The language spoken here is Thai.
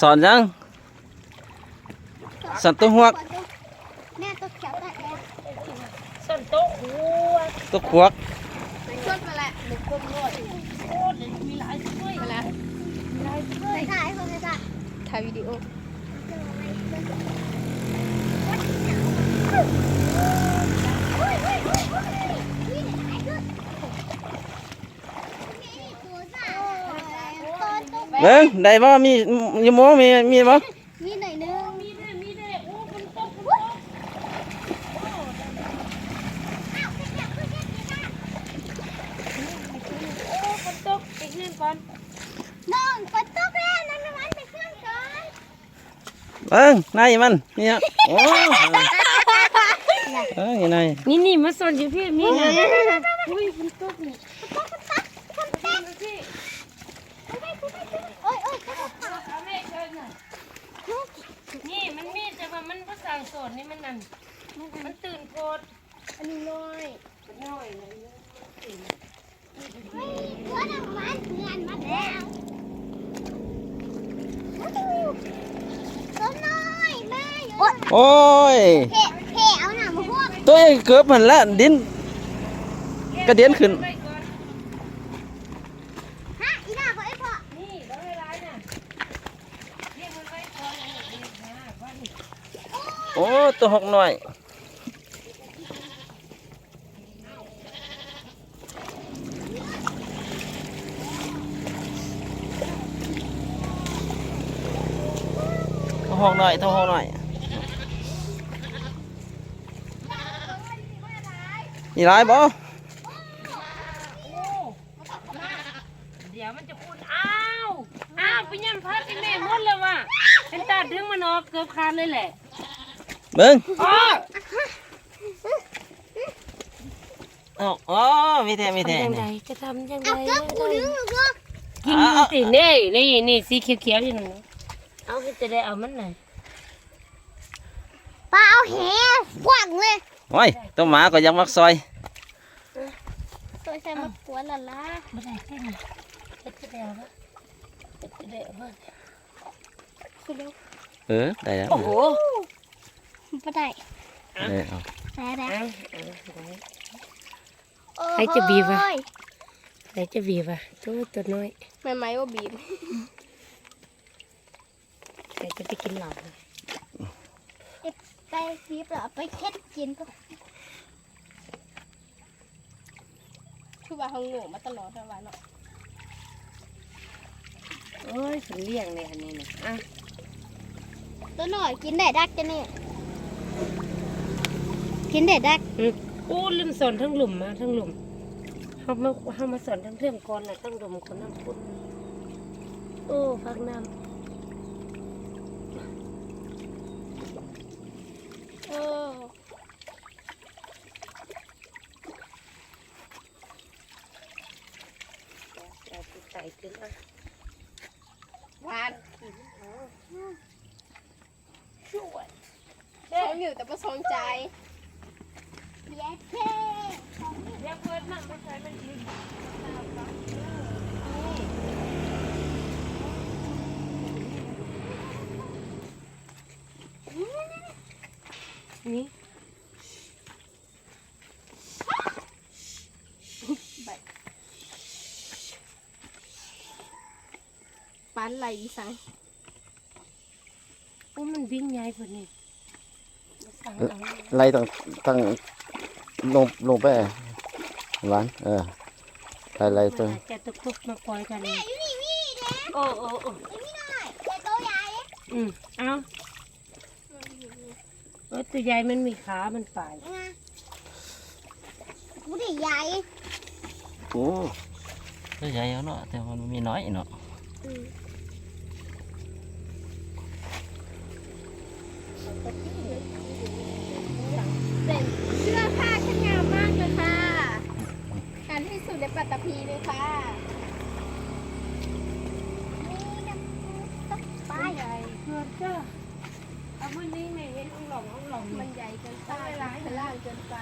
สอนยังสัตว์ตัวหวกแม่ตัวเขียวตัวส้นต๊ะหัวตัวขวกชดมาล้วหนึ่งกลมรวดโอ้ยมีหลายถ้วยมาแล้วถ่ายถ่ายคนถ่ายถ่ายวิดีโอเบิ้งได้บ่มีอยโมมีมีบ่มีหน่อยนึงมีด้วยมีด้วยโอ้คนโต๊ะคนโต๊ะโอ้คนโต๊ะอีกนิดก่อนน้องฝนตกแล้วนั่นมันไปเครื่องก่อนเบิ้งนายมันนี่ฮะโอ้เอ้ยนายนี่นี่มาสอนอยู่พี่มีนะอุ้ยคนโต๊ะนี่ โอ้ยโอ้ย เอาแม่เชิญน่ะนี่มันมี แต่ว่ามันภาษาสอนนี่มันนั่นมันตื่นโพดอันนี้น้อยน้อยเลยหัวน้ำมันเงินมาแล้วตัวน้อยแม่อยู่โอ้ยเพเพเอาหน่ะมาพวกตัวใหญ่เกือบมันละดินกระเด็นขึ้น ไปก่อน ฮะอีน่าเขาไอ้พ่อ นี่แล้วเวลาน่ะเรียกมันไว้ก่อนนะนี่นะว่านี่ โอ้ตัวหกหน่อยตัวหกหน่อยตัวหกหน่อยนี่ร้ายบ่เดี๋ยวมันจะพูดอ้าว อ้าวไปยันพัดไอ้แม่หมดเลยว่ะเป็นตาดึงมันออกเกือบขาดเลยแหละ เบิ้งอ๋ออ๋ออ๋อมีแต่มีแต่ทำยังไงนี่จะทำยังไงเอาเกือบกูนึงลูกกินมันสินี่นี่นี่สีเขียวๆอยู่นั่นนะเอาให้จะได้เอามันหน่อยปลาเอาแหกว้างเลยโอ้ยตัวหมาก็ยังมักซอยตัวใส่มะกวนละล่ะไม่ได้แค่นี้เฮ็ดจะได้เอาปะเฮ็ดจะได้เอาปะคือเร็วเออได้แล้วโอ้โห ไม่ได้เออเอาได้ได้เอาเอาใครจะบีบวะไหนจะบีบอะตัวตัวน้อยแม่ไม้ว่าบีบใครจะไปกินเหล้าเลยไปบีบเหรอไปเค็ดกินก็คือว่าเขาโง่มาตลอดแต่ว่าเนาะโอ้ยฉันเลี้ยงเลยอันนี้นะอะตัวหน่อยกินได้ดักจะเนี่ย กินได้ดักอืมโอ้ลืมสอนทั้งหลุมมาทั้งหลุมเขามาเขามาสอนทั้งเรื่องก่อนนะทั้งหลุมคนน้ำพุดโอ้พักน้เออำเอาไปใส่ขึ้นอะหวานช่วยสองอยู่แต่ประสงใจ นไม่ใช่มันยืนนี่ปันไหลอีสังโอ้มันวิ่งใหญ่กว่านี้สั่งเอาไล่ตั้งตั้ง ลงลงไปหวานเออไล่ไล่ตัวมันอาจจะตะคุบมาปล่อยกันอยู่นี่มีเด้โอ้โอ้โอ้ไอ้นี่หน่อยแต่ตัวใหญ่อืมเอาเออตัวใหญ่มันมีขามันป่ายนะกูได้ใหญ่โอ้ตัวใหญ่เอาเนาะแต่มันมีน้อยเนาะ เกิดจ้าเอาวันนี้ไม่เห็นองหลงองหลงมันใหญ่เกินไปข้างล่างเกินไป